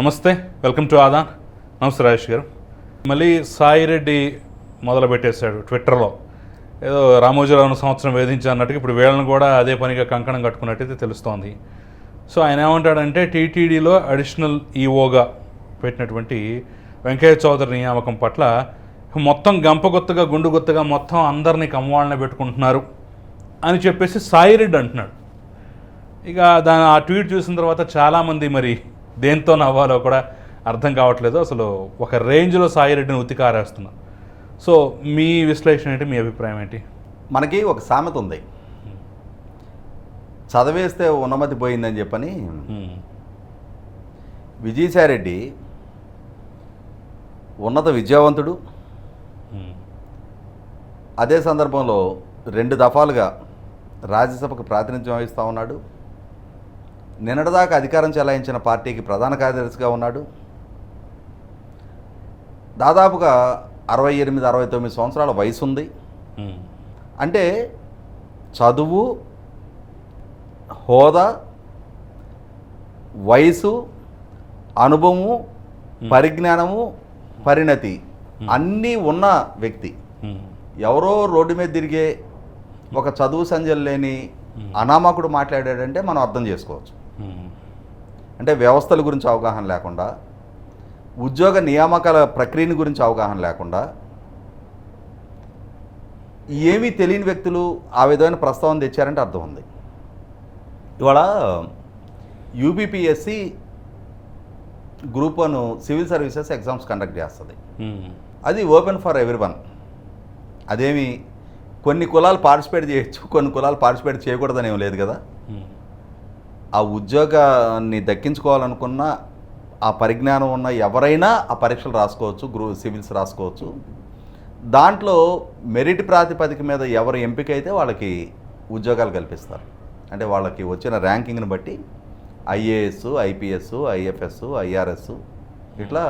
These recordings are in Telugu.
నమస్తే వెల్కమ్ టు ఆదాన్ నమస్తే రాజేష్ గారు. మళ్ళీ సాయి రెడ్డి మొదలుపెట్టేశాడు ట్విట్టర్లో. ఏదో రామోజీరావును సంవత్సరం వేధించి అన్నట్టుగా ఇప్పుడు వీళ్ళని కూడా అదే పనిగా కంకణం కట్టుకున్నట్టయితే తెలుస్తోంది. సో ఆయన ఏమంటాడంటే టీటీడీలో అడిషనల్ ఈఓగా పెట్టినటువంటి వెంకయ్య చౌదరి నియామకం పట్ల మొత్తం గంపగొత్తగా గుండుగొత్తగా మొత్తం అందరినీ కమ్మవాళ్ళనే పెట్టుకుంటున్నారు అని చెప్పేసి సాయిరెడ్డి అంటున్నాడు. ఇక దాని ఆ ట్వీట్ చూసిన తర్వాత చాలామంది మరి దేంతో నవ్వాలో కూడా అర్థం కావట్లేదు. అసలు ఒక రేంజ్లో సాయి రెడ్డిని ఉతికారేస్తున్నారు సో మీ విశ్లేషణ ఏంటి? మీ అభిప్రాయం ఏంటి? మనకి ఒక సామెత ఉంది. చదివేస్తే ఉన్నమతి పోయిందని చెప్పని విజయసాయిరెడ్డి ఉన్నత విద్యావంతుడు. అదే సందర్భంలో రెండు దఫాలుగా రాజ్యసభకు ప్రాతినిధ్యం వహిస్తూ ఉన్నాడు. నిన్నటిదాకా అధికారం చెలాయించిన పార్టీకి ప్రధాన కార్యదర్శిగా ఉన్నాడు. దాదాపుగా అరవై ఎనిమిది అరవై తొమ్మిది సంవత్సరాల వయసు ఉంది అంటే చదువు హోదా వయసు అనుభవము పరిజ్ఞానము పరిణతి అన్నీ ఉన్న వ్యక్తి. ఎవరో రోడ్డు మీద తిరిగే ఒక చదువు సంజలు లేని అనామకుడు మాట్లాడాడంటే మనం అర్థం చేసుకోవచ్చు. అంటే వ్యవస్థల గురించి అవగాహన లేకుండా ఉద్యోగ నియామకాల ప్రక్రియని గురించి అవగాహన లేకుండా ఏమీ తెలియని వ్యక్తులు ఆ విధమైన ప్రస్తావన తెచ్చారంటే అర్థం ఉంది. ఇవాళ UPPSC group one civil services exams conduct చేస్తుంది. అది ఓపెన్ ఫర్ ఎవ్రీ వన్ అదేమి కొన్ని కులాలు పార్టిసిపేట్ చేయొచ్చు కొన్ని కులాలు పార్టిసిపేట్ చేయకూడదని ఏం లేదు కదా. ఆ ఉద్యోగాన్ని దక్కించుకోవాలనుకున్న ఆ పరిజ్ఞానం ఉన్న ఎవరైనా ఆ పరీక్షలు రాసుకోవచ్చు గ్రూ సివిల్స్ రాసుకోవచ్చు. దాంట్లో మెరిట్ ప్రాతిపదిక మీద ఎవరు ఎంపిక అయితే వాళ్ళకి ఉద్యోగాలు కల్పిస్తారు. అంటే వాళ్ళకి వచ్చిన ర్యాంకింగ్ని బట్టి ఐఏఎస్ ఐపీఎస్ ఐఎఫ్ఎస్ ఐఆర్ఎస్ ఇట్లా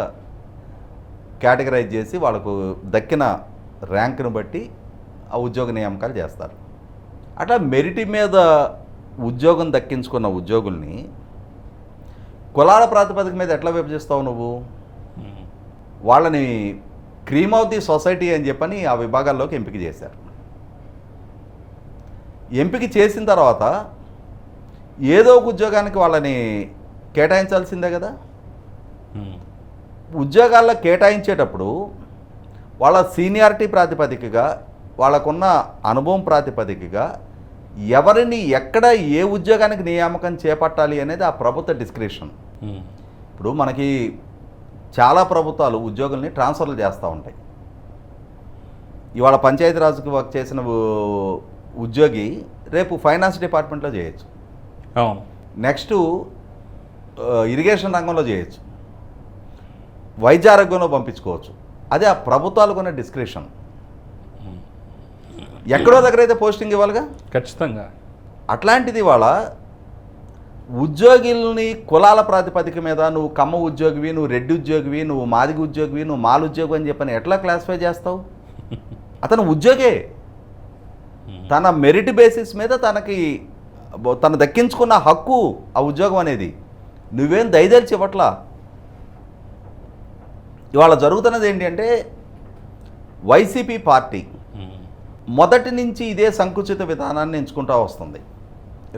కేటగరైజ్ చేసి వాళ్ళకు దక్కిన ర్యాంక్ను బట్టి ఆ ఉద్యోగ నియామకాలు చేస్తారు. అట్లా మెరిట్ మీద ఉద్యోగం దక్కించుకున్న ఉద్యోగుల్ని కులాల ప్రాతిపదిక మీద ఎట్లా విభజిస్తావు నువ్వు? వాళ్ళని క్రీమ్ ఆఫ్ ది సొసైటీ అని చెప్పని ఆ విభాగాల్లోకి ఎంపిక చేశారు. ఎంపిక చేసిన తర్వాత ఏదో ఒక ఉద్యోగానికి వాళ్ళని కేటాయించాల్సిందే కదా? ఉద్యోగాల్లో కేటాయించేటప్పుడు వాళ్ళ సీనియారిటీ ప్రాతిపదికగా వాళ్ళకున్న అనుభవం ప్రాతిపదికగా ఎవరిని ఎక్కడ ఏ ఉద్యోగానికి నియామకం చేపట్టాలి అనేది ఆ ప్రభుత్వ డిస్క్రిప్షన్. ఇప్పుడు మనకి చాలా ప్రభుత్వాలు ఉద్యోగుల్ని ట్రాన్స్ఫర్లు చేస్తూ ఉంటాయి. ఇవాళ పంచాయతీరాజ్కి వర్క్ చేసిన ఉద్యోగి రేపు ఫైనాన్స్ డిపార్ట్మెంట్లో చేయొచ్చు. అవును. నెక్స్ట్ ఇరిగేషన్ రంగంలో చేయొచ్చు. వైద్య ఆరోగ్యంలో పంపించుకోవచ్చు. అదే ఆ ప్రభుత్వాలకు ఉన్న డిస్క్రిప్షన్. ఎక్కడో దగ్గర అయితే పోస్టింగ్ ఇవ్వాలిగా? ఖచ్చితంగా. అట్లాంటిది వాళ్ళ ఉద్యోగుల్ని కులాల ప్రాతిపదిక మీద నువ్వు కమ్మ ఉద్యోగివి నువ్వు రెడ్డి ఉద్యోగివి నువ్వు మాదిగ ఉద్యోగివి నువ్వు మాల ఉద్యోగి అని చెప్పని ఎట్లా క్లాసిఫై చేస్తావు? అతను ఉద్యోగే. తన మెరిట్ బేసిస్ మీద తనకి తను దక్కించుకున్న హక్కు ఆ ఉద్యోగం అనేది. నువ్వేం దయదలిచి ఇవ్వట్లా? ఇవాళ జరుగుతున్నది ఏంటి అంటే వైసీపీ పార్టీ మొదటి నుంచి ఇదే సంకుచిత విధానాన్ని ఎంచుకుంటూ వస్తుంది.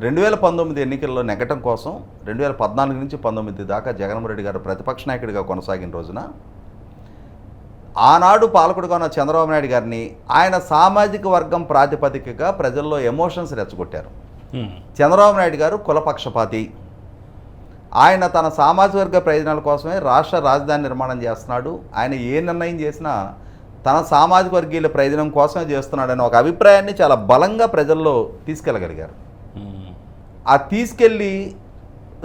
రెండు వేల పంతొమ్మిది ఎన్నికల్లో నెగ్గటం కోసం రెండు వేల పద్నాలుగు నుంచి పంతొమ్మిది దాకా జగన్మోహన్ రెడ్డి గారు ప్రతిపక్ష నాయకుడిగా కొనసాగిన రోజున ఆనాడు పాలకుడుగా ఉన్న చంద్రబాబు నాయుడు గారిని ఆయన సామాజిక వర్గం ప్రాతిపదికగా ప్రజల్లో ఎమోషన్స్ రెచ్చగొట్టారు. చంద్రబాబు నాయుడు గారు కులపక్షపాతి. ఆయన తన సామాజిక వర్గ ప్రయోజనాల కోసమే రాష్ట్ర రాజధాని నిర్మాణం చేస్తున్నాడు. ఆయన ఏ నిర్ణయం చేసినా తన సామాజిక వర్గీయుల ప్రయోజనం కోసమే చేస్తున్నాడని ఒక అభిప్రాయాన్ని చాలా బలంగా ప్రజల్లో తీసుకెళ్ళగలిగారు. ఆ తీసుకెళ్ళి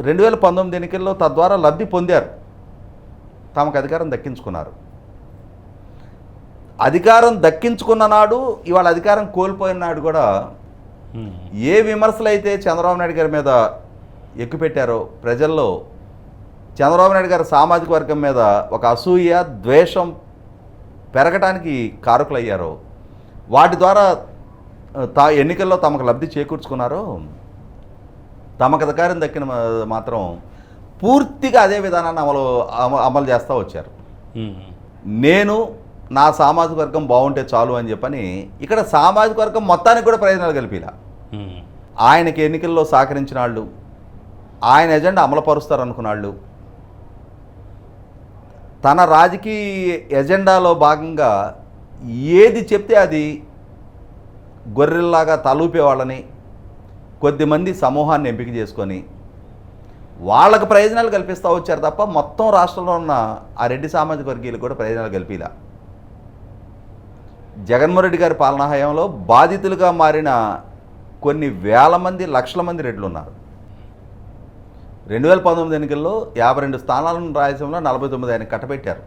రెండు వేల పంతొమ్మిది ఎన్నికల్లో తద్వారా లబ్ధి పొందారు. తమకు అధికారం దక్కించుకున్నారు. అధికారం దక్కించుకున్న నాడు ఇవాళ అధికారం కోల్పోయిన నాడు కూడా ఏ విమర్శలు అయితే చంద్రబాబు నాయుడు గారి మీద ఎక్కుపెట్టారో ప్రజల్లో చంద్రబాబు నాయుడు గారి సామాజిక వర్గం మీద ఒక అసూయ ద్వేషం పెరగటానికి కారకులయ్యారో వాటి ద్వారా తా ఎన్నికల్లో తమకు లబ్ధి చేకూర్చుకున్నారో తమకు అధికారం దక్కిన మాత్రం పూర్తిగా అదే విధానాన్ని అమలు అమ- అమలు చేస్తూ వచ్చారు. నేను నా సామాజిక వర్గం బాగుంటే చాలు అని చెప్పని ఇక్కడ సామాజిక వర్గం మొత్తానికి కూడా ప్రయోజనాలు కలిపిలా. ఆయనకి ఎన్నికల్లో సహకరించిన వాళ్ళు ఆయన ఎజెండా అమలుపరుస్తారు అనుకున్న వాళ్ళు తన రాజకీయ ఎజెండాలో భాగంగా ఏది చెప్తే అది గొర్రెల్లాగా తలూపే వాళ్ళని కొద్దిమంది సమూహాన్ని ఎంపిక చేసుకొని వాళ్ళకు ప్రయోజనాలు కల్పిస్తూ వచ్చారు తప్ప మొత్తం రాష్ట్రంలో ఉన్న ఆ రెడ్డి సామాజిక వర్గీయులకు కూడా ప్రయోజనాలు కల్పిలా. జగన్మోహన్ రెడ్డి గారి పాలనా హయాంలో బాధితులుగా మారిన కొన్ని వేల మంది లక్షల మంది రెడ్లు ఉన్నారు. రెండు వేల పంతొమ్మిది ఎన్నికల్లో యాభై రెండు స్థానాలను రాయలసీమలో నలభై తొమ్మిది ఆయన కట్టబెట్టారు.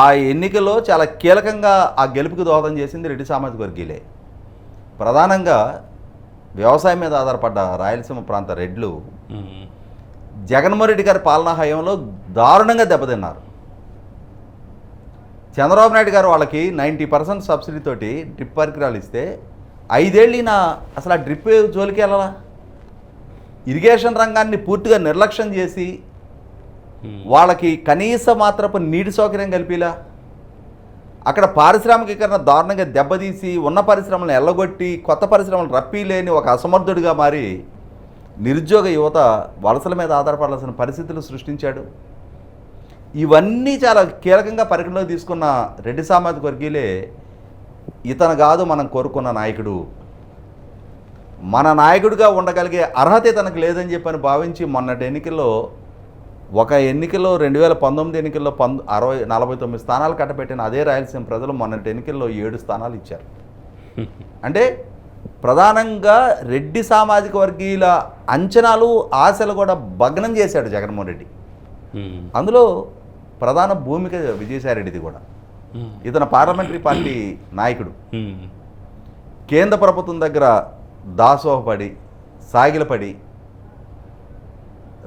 ఆ ఎన్నికల్లో చాలా కీలకంగా ఆ గెలుపుకి దోహదం చేసింది రెడ్డి సామాజిక వర్గీయులే. ప్రధానంగా వ్యవసాయం మీద ఆధారపడ్డ రాయలసీమ ప్రాంత రెడ్లు. జగన్మోహన్ రెడ్డి గారి పాలనా హయాంలో దారుణంగా దెబ్బతిన్నారు. చంద్రబాబు నాయుడు గారు వాళ్ళకి నైంటీ పర్సెంట్ సబ్సిడీతోటి డ్రిప్ పరికరాలు ఇస్తే ఐదేళ్ళు ఈయన అసలు ఆ డ్రిప్ జోలికి వెళ్ళాలా? ఇరిగేషన్ రంగాన్ని పూర్తిగా నిర్లక్ష్యం చేసి ఉమ్. వాళ్ళకి కనీస మాత్రపు నీటి సౌకర్యం కల్పిలా అక్కడ పారిశ్రామికీకరణ దారుణంగా దెబ్బతీసి ఉన్న పరిశ్రమలను ఎల్లగొట్టి కొత్త పరిశ్రమలు రప్పీ లేని ఒక అసమర్థుడిగా మారి నిరుద్యోగ యువత వలసల మీద ఆధారపడాల్సిన పరిస్థితులు సృష్టించాడు ఇవన్నీ చాలా కీలకంగా పరిగణలోకి తీసుకున్న రెడ్డి సామాజిక వర్గీయులే ఇతను కాదు మనం కోరుకున్న నాయకుడు మన నాయకుడిగా ఉండగలిగే అర్హత తనకు లేదని చెప్పని భావించి మొన్నటి ఎన్నికల్లో ఒక ఎన్నికల్లో రెండు వేల పంతొమ్మిది ఎన్నికల్లో పంద అరవై నలభై తొమ్మిది స్థానాలు కట్టబెట్టిన అదే రాయలసీమ ప్రజలు మొన్నటి ఎన్నికల్లో ఏడు స్థానాలు ఇచ్చారు అంటే ప్రధానంగా రెడ్డి సామాజిక వర్గీయుల అంచనాలు ఆశలు కూడా భగ్నం చేశాడు జగన్మోహన్ రెడ్డి. అందులో ప్రధాన భూమిక విజయసాయిరెడ్డిది కూడా. ఇతను పార్లమెంటరీ పార్టీ నాయకుడు. కేంద్ర ప్రభుత్వం దగ్గర దాసోహపడి సాగిలపడి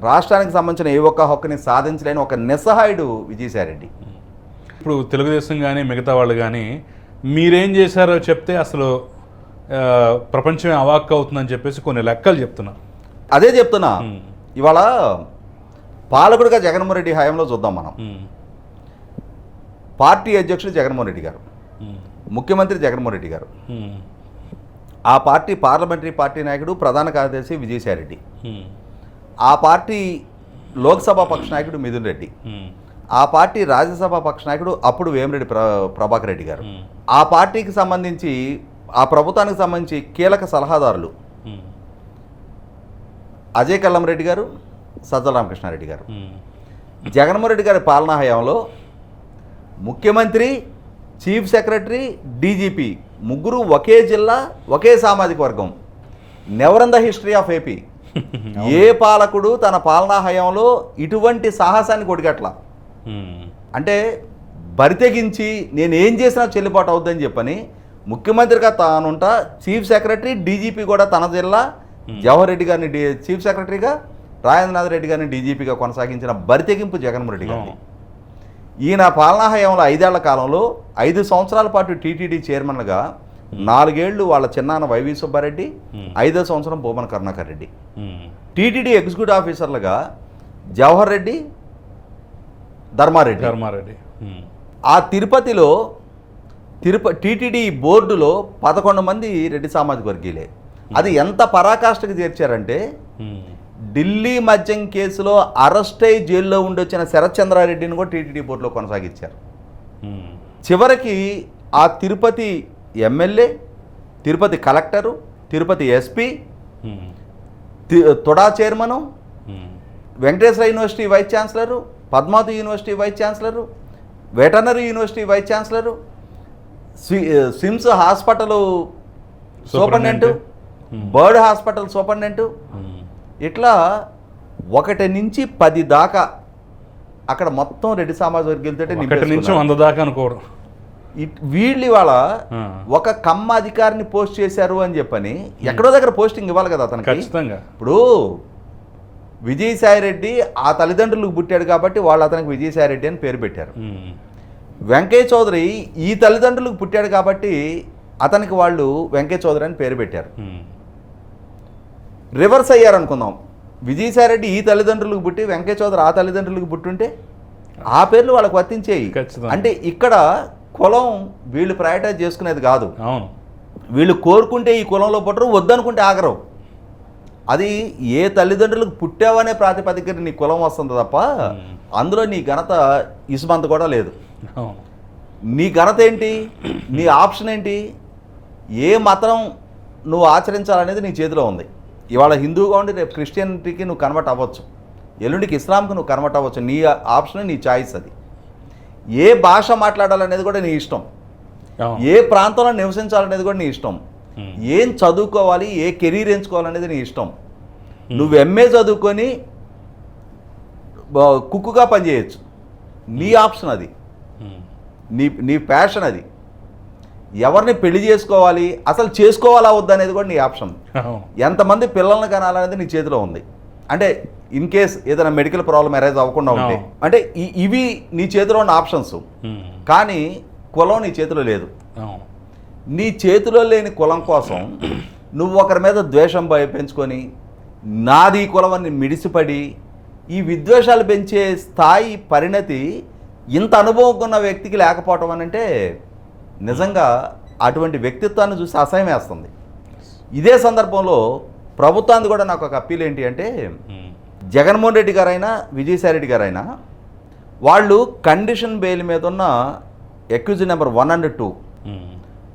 రాష్ట్రానికి సంబంధించిన ఏ ఒక్క హక్కుని సాధించలేని ఒక నిస్సహాయుడు విజయసాయిరెడ్డి ఇప్పుడు తెలుగుదేశం కానీ మిగతా వాళ్ళు కానీ మీరేం చేశారో చెప్తే అసలు ప్రపంచమే అవాక్ అవుతుందని చెప్పేసి కొన్ని లెక్కలు చెప్తున్నారు అదే చెప్తున్నా. ఇవాళ పాలకుడిగా జగన్మోహన్ రెడ్డి హయాంలో చూద్దాం మనం. పార్టీ అధ్యక్షుడు జగన్మోహన్ రెడ్డి గారు. ముఖ్యమంత్రి జగన్మోహన్ రెడ్డి గారు. ఆ పార్టీ పార్లమెంటరీ పార్టీ నాయకుడు ప్రధాన కార్యదర్శి విజయసాయిరెడ్డి. ఆ పార్టీ లోక్సభ పక్ష నాయకుడు మిథున్ రెడ్డి. ఆ పార్టీ రాజ్యసభ పక్ష నాయకుడు అప్పుడు వేమిరెడ్డి ప్ర ప్రభాకర్ రెడ్డి గారు. ఆ పార్టీకి సంబంధించి ఆ ప్రభుత్వానికి సంబంధించి కీలక సలహాదారులు. అజయ్ కల్లం రెడ్డి గారు సజ్జల రామకృష్ణారెడ్డి గారు. జగన్మోహన్ రెడ్డి గారి పాలనా హయాంలో ముఖ్యమంత్రి చీఫ్ సెక్రటరీ డీజీపీ ముగ్గురు ఒకే జిల్లా ఒకే సామాజిక వర్గం. Never in the history of AP. ఏ పాలకుడు తన పాలనా హయాంలో ఇటువంటి సాహసాన్ని కొడిగట్ల. అంటే బరితెగించి నేను ఏం చేసినా చెల్లుబాటు అవుద్దని చెప్పని ముఖ్యమంత్రిగా తానుంటా చీఫ్ సెక్రటరీ డీజీపీ కూడా తన జిల్లా జవహర్ రెడ్డి గారిని చీఫ్ సెక్రటరీగా రాజేంద్రనాథ్ రెడ్డి గారిని డీజీపీగా కొనసాగించిన బరితెగింపు జగన్మోహన్ రెడ్డి గారిని. ఈయన పాలనా హయాంలో ఐదేళ్ళ కాలంలో ఐదు సంవత్సరాల పాటు టీటీడీ చైర్మన్గా నాలుగేళ్ళు వాళ్ళ చిన్నాన్న వైవి సుబ్బారెడ్డి. ఐదో సంవత్సరం భూమన కరుణాకర్ రెడ్డి. టీటీడీ ఎగ్జిక్యూటివ్ ఆఫీసర్లుగా జవహర్ రెడ్డి ధర్మారెడ్డి ధర్మారెడ్డి. ఆ తిరుపతిలో తిరుప టీటీడీ బోర్డులో పదకొండు మంది రెడ్డి సామాజిక వర్గీయులే అది ఎంత పరాకాష్ఠకు చేర్చారంటే. ఢిల్లీ మద్యం కేసులో అరెస్ట్ అయి జైల్లో ఉండొచ్చిన శరత్ చంద్రారెడ్డిని కూడా టీటీడీ బోర్డులో కొనసాగించారు. చివరికి ఆ Tirupati MLA Tirupati collector Tirupati SP TUDA chairman. Venkateswara university vice chancellor Padmavati university vice chancellor veterinary university vice chancellor స్వి- SVIMS hospital superintendent. BIRRD hospital superintendent. ఇట్లా ఒకటి నుంచి పది దాకా అక్కడ మొత్తం రెడ్డి సమాజ వర్గీయులతో నుంచి వంద దాకా అనుకోవడం. వీళ్ళు ఇవాళ. ఒక కమ్మ అధికారిని పోస్ట్ చేశారు అని చెప్పని ఎక్కడో దగ్గర పోస్టింగ్ ఇవ్వాలి కదా అతనికి ఖచ్చితంగా. ఇప్పుడు విజయసాయి రెడ్డి ఆ తల్లిదండ్రులకు పుట్టాడు కాబట్టి వాళ్ళు అతనికి విజయసాయి రెడ్డి అని పేరు పెట్టారు. వెంకయ్య చౌదరి ఈ తల్లిదండ్రులకు పుట్టాడు కాబట్టి అతనికి వాళ్ళు వెంకయ్య చౌదరి అని పేరు పెట్టారు. రివర్స్ అయ్యారు అనుకుందాం విజయసాయిరెడ్డి ఈ తల్లిదండ్రులకు పుట్టి వెంకయ్య చౌదరి ఆ తల్లిదండ్రులకు పుట్టుంటే ఆ పేర్లు వాళ్ళకి వర్తించేయి. అంటే ఇక్కడ కులం వీళ్ళు ప్రయాటైజ్ చేసుకునేది కాదు. అవును. వీళ్ళు కోరుకుంటే ఈ కులంలో పుట్టరు వద్దనుకుంటే ఆగరు. అది ఏ తల్లిదండ్రులకు పుట్టావనే ప్రాతిపదికన నీ కులం వస్తుంది తప్ప మ్మ్. అందులో నీ ఘనత ఇసుమంత కూడా లేదు. నీ ఘనత ఏంటి? నీ ఆప్షన్ ఏంటి? ఏ మతం నువ్వు ఆచరించాలనేది నీ చేతిలో ఉంది. ఇవాళ హిందూగా ఉండి రేపు క్రిస్టియనిటీకి నువ్వు కన్వర్ట్ అవ్వచ్చు. ఎల్లుండికి ఇస్లాంకి నువ్వు కన్వర్ట్ అవ్వచ్చు. నీ ఆప్షన్ నీ చాయిస్ అది. ఏ భాష మాట్లాడాలనేది కూడా నీ ఇష్టం. ఏ ప్రాంతంలో నివసించాలనేది కూడా నీ ఇష్టం. ఏం చదువుకోవాలి ఏ కెరీర్ ఎంచుకోవాలనేది నీ ఇష్టం. నువ్వు ఎంఏ చదువుకొని కుక్కుగా పనిచేయచ్చు. నీ ఆప్షన్ అది. నీ నీ ప్యాషన్ అది. ఎవరిని పెళ్ళి చేసుకోవాలి? అసలు చేసుకోవాలా వద్దా అనేది కూడా నీ ఆప్షన్. ఎంతమంది పిల్లల్ని కనాలనేది నీ చేతిలో ఉంది. అంటే ఇన్ కేస్ ఏదైనా మెడికల్ ప్రాబ్లం అరైజ్ అవ్వకుండా ఉంటే. అంటే ఇవి నీ చేతిలో ఉన్న ఆప్షన్స్. కానీ కులం నీ చేతిలో లేదు. నీ చేతిలో లేని కులం కోసం నువ్వు ఒకరి మీద ద్వేషం భయ- పెంచుకొని నాది కులం అని మిడిసిపడి ఈ విద్వేషాలు పెంచే స్థాయి పరిణతి ఇంత అనుభవం ఉన్న వ్యక్తికి లేకపోవటం అని అంటే నిజంగా అటువంటి వ్యక్తిత్వాన్ని చూసి అసహ్యం వేస్తుంది ఇదే సందర్భంలో ప్రభుత్వానికి కూడా నాకు ఒక అప్పీల్ ఏంటి అంటే. జగన్మోహన్ రెడ్డి గారైనా విజయసాయి రెడ్డి గారైనా వాళ్ళు కండిషన్ బెయిల్ మీద ఉన్న accuse number one and two.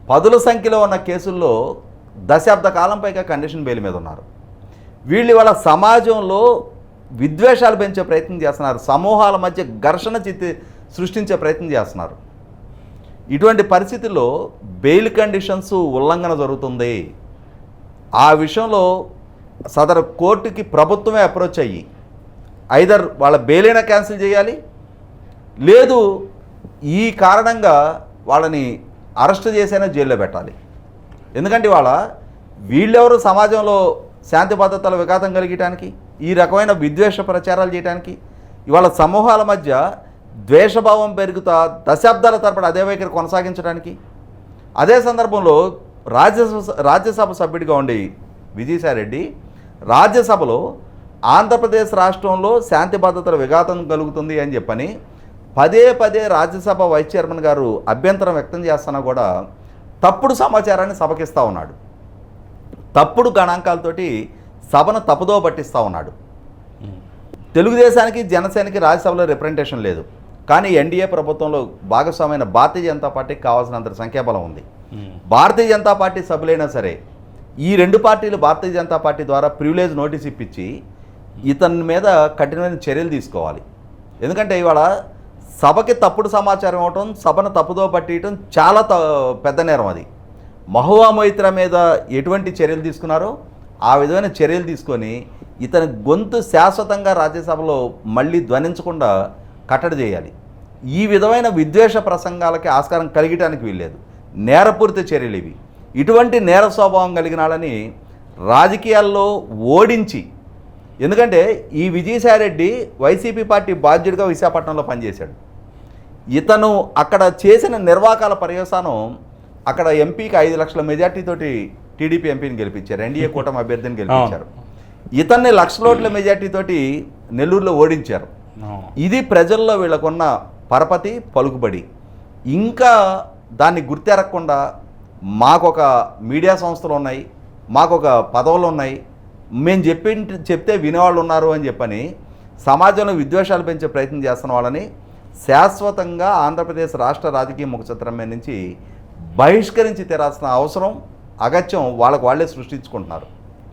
పదుల సంఖ్యలో ఉన్న కేసుల్లో దశాబ్ద కాలం పైగా కండిషన్ బెయిల్ మీద ఉన్నారు వీళ్ళు ఇవాళ సమాజంలో విద్వేషాలు పెంచే ప్రయత్నం చేస్తున్నారు సమూహాల మధ్య ఘర్షణ చిత్తి సృష్టించే ప్రయత్నం చేస్తున్నారు ఇటువంటి పరిస్థితుల్లో బెయిల్ కండిషన్స్ ఉల్లంఘన జరుగుతుంది. ఆ విషయంలో సదరు కోర్టుకి ప్రభుత్వమే అప్రోచ్ అయ్యి ఐదర్ వాళ్ళ బెయిలైనా క్యాన్సిల్ చేయాలి. లేదు ఈ కారణంగా వాళ్ళని అరెస్ట్ చేసైనా జైల్లో పెట్టాలి. ఎందుకంటే వాళ్ళ వీళ్ళెవరు సమాజంలో శాంతి భద్రతల విఘాతం కలిగటానికి ఈ రకమైన విద్వేష ప్రచారాలు చేయడానికి ఇవాళ సమూహాల మధ్య ద్వేషభావం పెరుగుతా దశాబ్దాల తరబడి అదే వైఖరి కొనసాగించడానికి. అదే సందర్భంలో రాజ్యసభ రాజ్యసభ సభ్యుడిగా ఉండి విజయసాయిరెడ్డి రాజ్యసభలో ఆంధ్రప్రదేశ్ రాష్ట్రంలో శాంతి భద్రతల విఘాతం కలుగుతుంది అని చెప్పని పదే పదే రాజ్యసభ వైస్ చైర్మన్ గారు అభ్యంతరం వ్యక్తం చేస్తున్నా కూడా తప్పుడు సమాచారాన్ని సభకిస్తూ ఉన్నాడు. తప్పుడు గణాంకాలతోటి సభను తప్పుదో పట్టిస్తూ ఉన్నాడు. తెలుగుదేశానికి జనసేనకి రాజ్యసభలో రిప్రజెంటేషన్ లేదు. కానీ ఎన్డీఏ ప్రభుత్వంలో భాగస్వామైన భారతీయ జనతా పార్టీకి కావాల్సినంత సంఖ్యాబలం ఉంది. భారతీయ జనతా పార్టీ సభ్యులైనా సరే ఈ రెండు పార్టీలు భారతీయ జనతా పార్టీ ద్వారా ప్రివిలేజ్ నోటీస్ ఇప్పించి ఇతని మీద కఠినమైన చర్యలు తీసుకోవాలి. ఎందుకంటే ఇవాళ సభకి తప్పుడు సమాచారం ఇవ్వటం సభను తప్పుదో పట్టియటం చాలా త పెద్ద నేరం అది. మహువా మొయిత్ర మీద ఎటువంటి చర్యలు తీసుకున్నారో ఆ విధమైన చర్యలు తీసుకొని ఇతని గొంతు శాశ్వతంగా రాజ్యసభలో మళ్ళీ ధ్వనించకుండా కట్టడి చేయాలి. ఈ విధమైన విద్వేష ప్రసంగాలకి ఆస్కారం కలిగటానికి వీల్లేదు. నేరపూరిత చర్యలు ఇవి. ఇటువంటి నేర స్వభావం కలిగిన వాళ్ళని రాజకీయాల్లో ఓడించి ఎందుకంటే ఈ విజయసాయిరెడ్డి వైసీపీ పార్టీ బాధ్యుడిగా విశాఖపట్నంలో పనిచేశాడు. ఇతను అక్కడ చేసిన నిర్వాకాల పర్యవసానం అక్కడ ఎంపీకి ఐదు లక్షల మెజార్టీతోటి టీడీపీ ఎంపీని గెలిపించారు ఎన్డీఏ కూటమి అభ్యర్థిని గెలిపించారు. ఇతన్ని లక్షలోట్ల మెజార్టీతోటి నెల్లూరులో ఓడించారు. ఇది ప్రజల్లో వీళ్ళకున్న పరపతి పలుకుబడి. ఇంకా దాన్ని గుర్తెరగకుండా మాకొక మీడియా సంస్థలు ఉన్నాయి మాకొక పదవులు ఉన్నాయి. మేము చెప్పి చెప్తే వినేవాళ్ళు ఉన్నారు అని చెప్పని సమాజంలో విద్వేషాలు పెంచే ప్రయత్నం చేస్తున్న వాళ్ళని శాశ్వతంగా ఆంధ్రప్రదేశ్ రాష్ట్ర రాజకీయ ముఖచిత్రం మీద నుంచి బహిష్కరించి తెరాల్సిన అవసరం అగత్యం వాళ్ళకు వాళ్ళే సృష్టించుకుంటున్నారు.